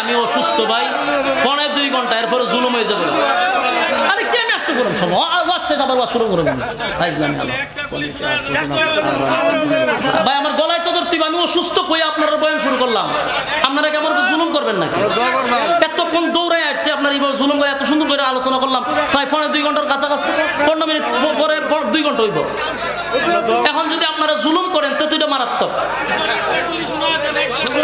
আমি অসুস্থ ভাই। দুই ঘণ্টা, এরপরে জুলুম হয়ে যাবে। আরে কে আমি একটু করুন আবার শুরু করুন। ভাই, আমার গলায় তো ধরতে আমি অসুস্থ কই আপনারা বয়ান শুরু করলাম? আপনারা কি আমার জুলুম করবেন নাকি? এতক্ষণ দৌড়ে আসছে আপনার এইভাবে জুলুম করে এত সুন্দর করে আলোচনা করলাম প্রায় পৌনে দুই ঘণ্টার কাছাকাছি, পনেরো মিনিট পরে দুই ঘণ্টা হইব। এখন যদি আপনারা জুলুম করেন, তো এটা মারাত্মক।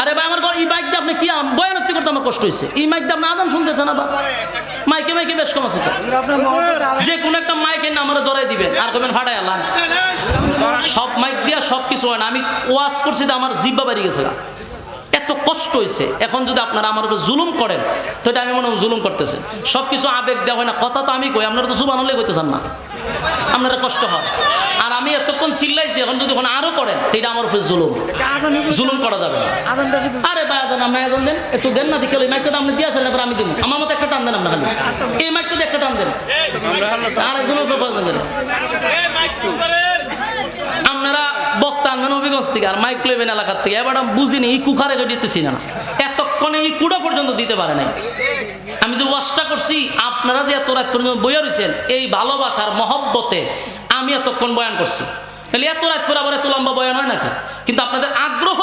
আরে ভাই, আমার এই বাইক দিয়ে আপনি কি বয়ানত্তি করতে আমার কষ্ট হয়েছে এই মাইক দিয়ে আপনি আদান শুনতেছেন আবার? মাইকে মাইকে বেশ কম আছে যে কোনো একটা মাইকে না আমার ধরাই দিবেন, আর কবেন ফাটাই আলাম সব মাইক দিয়া সব কিছু হয় না। আমি ওয়াশ করছি তো আমার জিব্বা বাড়ি গেছে। এত কষ্ট হয়েছে এখন যদি আপনারা আমার উপর জুলুম করেন, তো এটা আমি মনে হয় জুলুম করতেছে। সব কিছু আবেগ দেওয়া হয় না, কথা তো আমি কই, আপনারা তো জুবান হলে কইতেছেন না। আপনারা কষ্ট হয়। আর আমি এতক্ষণ চিল্লাইছি, এখন যদি এখন আরও করেন, তো এটা আমার উপর জুলুম। জুলুম করা যাবে আরে ভাই, আজান দেন। একটু দেন না দিকে ওই মাইকটা আপনি দিয়ে আসেন এবার আমি দিব। আমার মতো একটা টান দেন আপনি খালি। এই মাইকটা একটা টান দেন। আর একজন উপর টান দেন আপনারা বক্তা আনবেন অভিগঞ্জ থেকে আর মাইক্রোওয়েভেন এলাকার থেকে। এবার আমি বুঝিনি, এই কুকারে দিতেছি না। এতক্ষণে এই কুড়া পর্যন্ত দিতে পারে নাই। আমি যে ওয়াশটা করছি, আপনারা যে এত রাত পর্যন্ত বইয়া রয়েছেন এই ভালোবাসার মহব্বতে আমি এতক্ষণ বয়ান করছি। তাহলে এত রাত পরে আবার এত লম্বা বয়ান হয় নাকি? কিন্তু আপনাদের আগ্রহ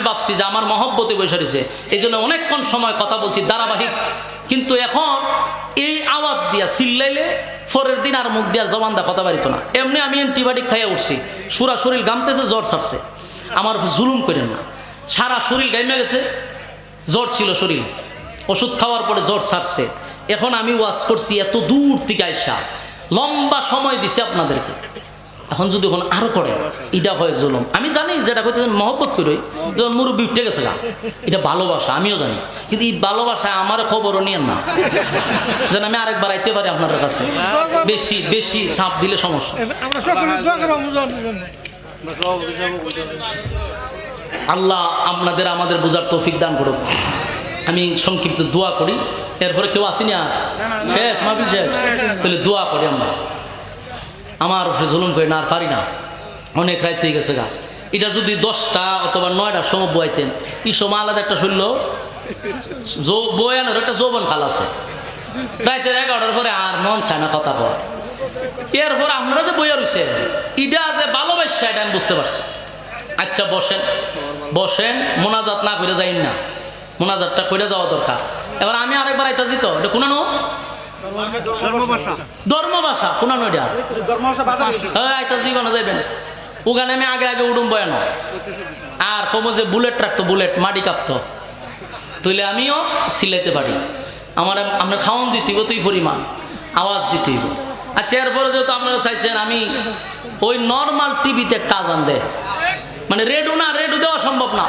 আমি ভাবছি যে আমার মহব্বতে বসে রয়েছে। এই জন্য অনেকক্ষণ সময় কথা বলছি, ধারাবাহিক। কিন্তু এখন এই আওয়াজ দিয়া চিল্লাইলে পরের দিন আর মুখ দিয়ে জবান দা কথা বাড়িত না। এমনি আমি অ্যান্টিবায়োটিক খাইয়ে উঠছি। সুরা শরীর গামতেছে জ্বর ছাড়ছে। আমার জুলুম করেন না। সারা শরীর গাইমে গেছে, জ্বর ছিল শরীর। ওষুধ খাওয়ার পরে জ্বর ছাড়ছে। এখন আমি ওয়াশ করছি এত দূর থেকে আইসা। লম্বা সময় দিছে আপনাদেরকে। এখন যদি এখন আরও করে এটা হয় জুলুম। আমি জানি যেটা করতে মহব্বত করি যখন মুরব্বী উঠে গেছে গা। এটা ভালোবাসা আমিও জানি। কিন্তু এই ভালোবাসায় আমার খবরও নিয়েন না। যেন আমি আরেকবার আইতে পারি আপনাদের কাছে। বেশি বেশি চাপ দিলে সমস্যা। আল্লাহ আপনাদের আমাদের বোঝার তৌফিক দান করুক। আমি সংক্ষিপ্ত দোয়া করি। এরপরে কেউ আসিনি আর? শেষ মাহফিল শেষ। তাহলে দোয়া করি আমরা। আমার উপরে জুলুম করে না, আর পারি না। অনেক হয়ে গেছে গা। এটা যদি দশটা অথবা নয়টার সময় বইতেন এই সময় আলাদা একটা শৈল্য বয়ানোর একটা যৌবন খাল আছে। রাইতের এগারোটার পরে আর মন চায় না কথা কর এরপর আমরা যে বইয়া রয়েছে এটা যে ভালোবাসা, এটা আমি বুঝতে পারছি। আচ্ছা বসেন। বসেন, মোনাজাত না করে যাইন না। মোনাজাতটা করে যাওয়া দরকার। এবার আমি আরেকবার আইতা যেত এটা কোনানো ধর্ম ভাষা কোনানো হ্যাঁ আইতা জীবনে যাইবেন। ওখানে আমি আগে আগে উড়ুম বয়ানো। আর কমো যে বুলেট রাখতো বুলেট মাটি কাঁপতো। তুইলে আমিও সিলাইতে পারি। আমার আমরা খাওয়ান দিতে হইব তুই পরিমাণ। আওয়াজ দিতে হইব। আচ্ছা এরপরে যেহেতু আপনারা চাইছেন আমি ওই নর্মাল টিভিতে একটা আজান দেয় মানে রেডু না রেডু দেওয়া সম্ভব না।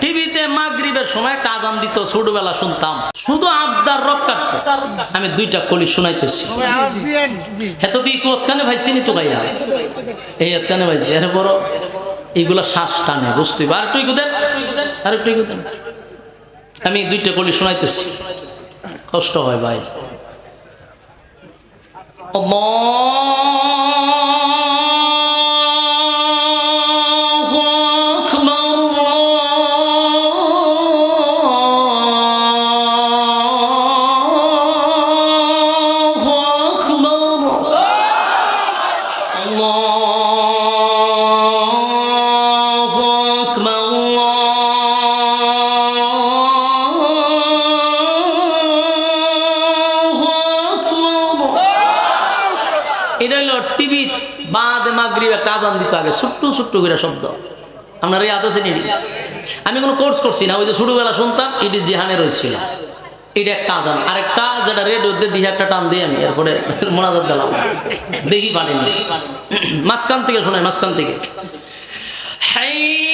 টিভিতে মাগরিবের সময় একটা আজান দিত ছোটবেলা শুনতাম। শুধু আবদার রক কাটতো। আমি দুইটা কলি শুনাইতেছি। এত তুই কোথানে ভাই চিনি তো গাইয়া এই এতখানে ভাইছি? এর বড় এইগুলা শ্বাস টানে বুঝতে আর একটু ইগু দেন আর একটু ইগু দেন আমি দুইটা কলি শোনাইতেছি। কষ্ট হয় ভাই। আল্লাহু! আজান ছোট্ট ছোট্ট করে শব্দ। আপনার এই আদেশে নিয়ে আমি কোনো কোর্স করছি না, ওই যে ছোটবেলা শুনতাম, এটি জেহানে রয়েছিল। এটা একটা আজান। আরেকটা, যেটা রেডিওতে দিয়ে একটা টান দিয়ে আমি, এরপরে মোনাজাত দিলাম। দেখি পারিনি মাঝখান থেকে শোনাই মাঝখান থেকে। হাইয়া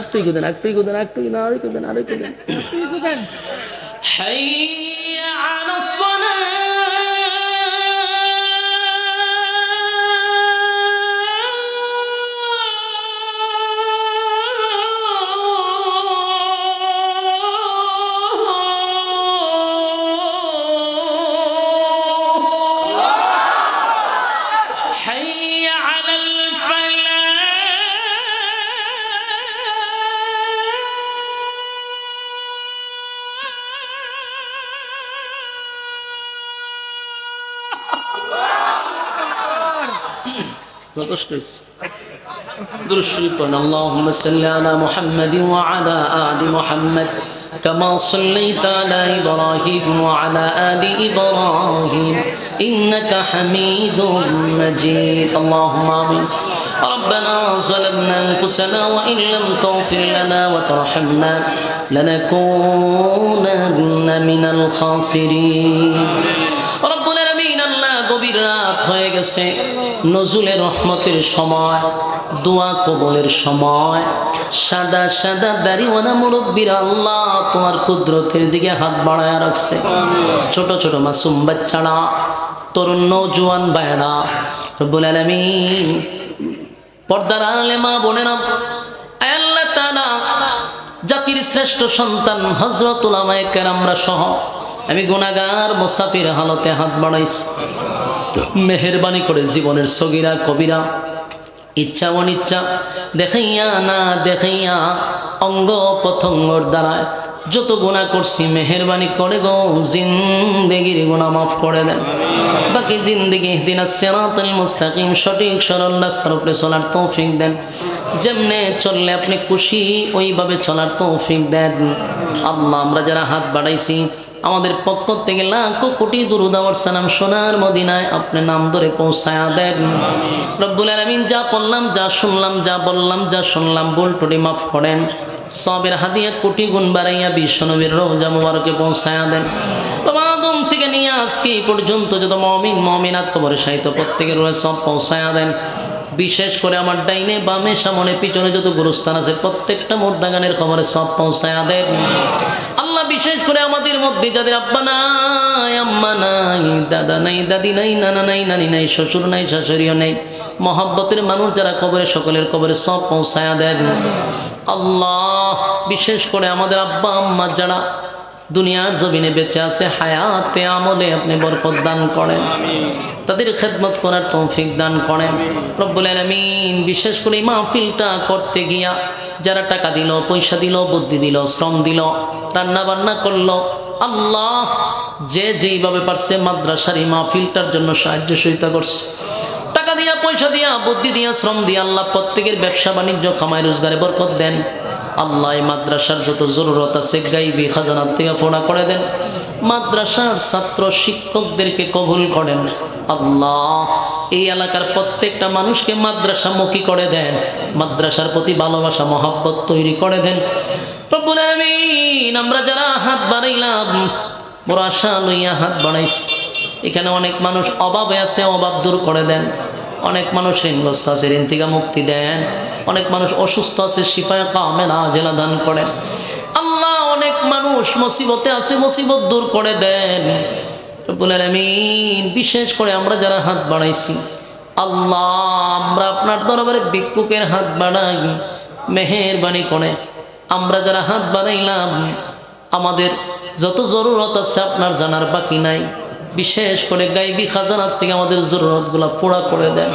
আর তুই কুদেন আর তুই কুদেন আর তুই না আর কুদেন আর কুদেন বুঝেন حي على الصلاة যথেষ্ট হয়েছে। درود الشريف قلنا اللهم صل على محمد وعلى آل محمد كما صليت على إبراهيم وعلى آل إبراهيم إنك حميد مجيد اللهم آمين ربنا ظلمنا أنفسنا وإن لم تغفر لنا وترحمنا لنكونن من الخاسرين রাত হয়ে গেছে। নজুলের রহমতের সময়, দোয়া কবলের সময়। সাদা সাদা দাড়িওয়ালা মুরব্বীরা আল্লাহ তোমার কুদরতের দিকে হাত বাড়ায় রাখছে। ছোট ছোট মাসুম বাচ্চারা, তরুণ নৌজওয়ান বায়রা রব্বুল আলামিন। পর্দার আলে মা বোনেরা আল্লাহ জাতির শ্রেষ্ঠ সন্তান হজরত উলামায়ে কেরামরা সহ, আমি গুনাগার মুসাফির হালতে হাত বাড়াইছি। মেহরবানি করে জীবনের সগিরা, কবিরা, ইচ্ছা, অনিচ্ছা, দেখাইয়া না দেখাইয়া অঙ্গ প্রত্যঙ্গর দ্বারায় যত গুণা করছি, মেহরবানি করে গো, জিন্দেগির গুণা মাফ করে দেন। বাকি জিন্দেগি দিন সেরাতুল মুস্তাকিম, সঠিক, সরল রাস্তার উপরে চলার তৌফিক দেন। যেমনে চললে আপনি খুশি, ওইভাবে চলার তৌফিক দেন। আল্লাহ, আমরা যারা হাত বাড়াইছি আমাদের পক্ষ থেকে লাখো কোটি দুরুদাওয়ার সালাম সোনার মদিনায় আপনি নাম ধরে পৌঁছায়া দেন। রব্বুল আলামিন যা পড়লাম, যা শুনলাম, যা বললাম, যা শুনলাম, ভুল টুটি মাফ করেন। সবের হাদিয়া কোটি গুণ বাড়াইয়া বিশ্বনবীর রোজা মুবারকে পৌঁছায়া দেন। আদম থেকে নিয়ে আজকে পর্যন্ত যত মমিন, মমিনাত কবরে সাহিত্য প্রত্যেকের রয়ে সব পৌঁছায়া দেন। বিশেষ করে আমার ডাইনে বামে সামনে পিছনে যত গুরুস্থান আছে, প্রত্যেকটা মুর্দাগানের খবরে সব পৌঁছায়া দেন আল্লাহ বিশেষ করে আমাদের মধ্যে যাদের আব্বা নাই, আম্মা নাই, দাদা নাই, দাদি নাই, নানা নাই, নানি নাই, শ্বশুর নাই, শাশুড়িও নেই, মহব্বতের মানুষ যারা কবরে, সকলের কবরে সব পৌঁছায়া দেন আল্লাহ বিশেষ করে আমাদের আব্বা, আম্মা যারা দুনিয়ার জমিনে বেঁচে আছে, হায়াতে আমলে আপনি বরকত দান করেন। তাদের খেদমত করার তৌফিক দান করেন। রব্বুল আলমিন বিশেষ করে এই মাহফিলটা করতে গিয়া যারা টাকা দিল, পয়সা দিল, বুদ্ধি দিল, শ্রম দিল রান্না বান্না করল, আল্লাহ যে যেইভাবে পারছে মাদ্রাসার এই মাহফিলটার জন্য সাহায্য সহিতা করছে। টাকা দিয়া, পয়সা দিয়া, বুদ্ধি দিয়া, শ্রম দিয়া আল্লাহ প্রত্যেকের ব্যবসা বাণিজ্য খামায় রোজগারে বরকত দেন। আল্লাহ মাদ্রাসার যত জরুরত আছে গাইবি খাজানার থেকে ফোড়া করে দেন। মাদ্রাসার ছাত্র শিক্ষকদেরকে কবুল করেন। আল্লাহ, এই এলাকার প্রত্যেকটা মানুষকে মাদ্রাসা মাদ্রাসামুখী করে দেন। মাদ্রাসার প্রতি ভালোবাসা, মহাব্বত তৈরি করে দেন। আমরা যারা হাত বাড়াইলাম বড় আশা লইয়া হাত বাড়াইছি। এখানে অনেক মানুষ অভাবে আছে, অভাব দূর করে দেন। অনেক মানুষ ঋণগ্রস্ত আছে, ঋণ থেকে মুক্তি দেন। অনেক মানুষ অসুস্থ আছে, শিফায় কামেলা জেলা দান করেন আল্লাহ অনেক মানুষ মুসিবতে আছে, মুসিবত দূর করে দেন। আলামিন, বিশেষ করে আমরা যারা হাত বাড়াইছি, আল্লাহ আমরা আপনার দরবারে ভিক্ষুকের হাত বাড়াই, মেহেরবানি করে। আমরা যারা হাত বাড়াইলাম, আমাদের যত জরুরত আছে আপনার জানার বাকি নাই। বিশেষ করে গাইবি খাজানার থেকে আমাদের জরুরতগুলো পুরা করে দেন।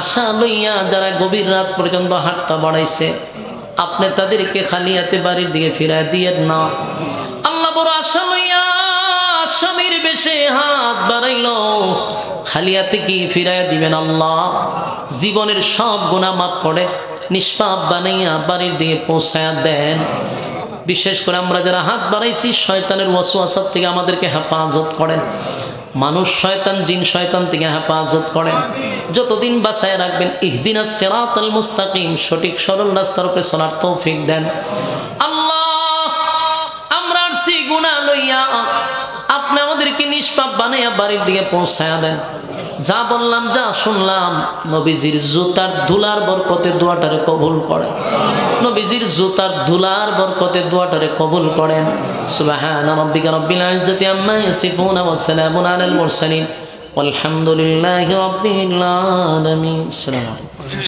আশা লইয়া যারা গভীর রাত পর্যন্ত হাতটা বাড়াইছে, আপনি তাদেরকে খালি হাতে বাড়ির দিকে ফিরায় দিয়ে না। আল্লাহ বড় আশা লইয়া স্বামীর বেশে হাত বাড়াইল। খালি হাতে কি ফিরায় দিবেন আল্লাহ? জীবনের সব গুণা মাফ করে, নিষ্পাপ বানাইয়া বাড়ির দিকে পৌঁছায়া দেন। বিশেষ করে আমরা যারা হাত বাড়াইছি, শয়তানের ওয়াসওয়াসার থেকে আমাদেরকে হেফাজত করেন। মানুষ শয়তান, জিন শয়তান থেকে হেফাজত করেন যতদিন বাসায় রাখবেন, ইহদিনা সেরাতাল মুস্তাকিম, সঠিক সরল রাস্তার উপরে চলার তৌফিক দেন। আল্লাহ, আমরা সি গুণা লইয়া আপনি আমাদেরকে নিষ্পাপ বানাইয়া বাড়ির দিকে পৌঁছায়া দেন। যা বললাম যা শুনলাম নবীজির জুতার ধুলার বরকতে দোয়াটারে কবুল করেন নবীজির জুতার ধুলার বরকতে দোয়াটারে কবুল করেন সুবহান রাব্বিকা রব্বিল ইজ্জাতি আম্মা ইয়াসিফুন ওয়া সালামুন আলাল মুরসালিন والحمد لله رب العالمين السلام عليكم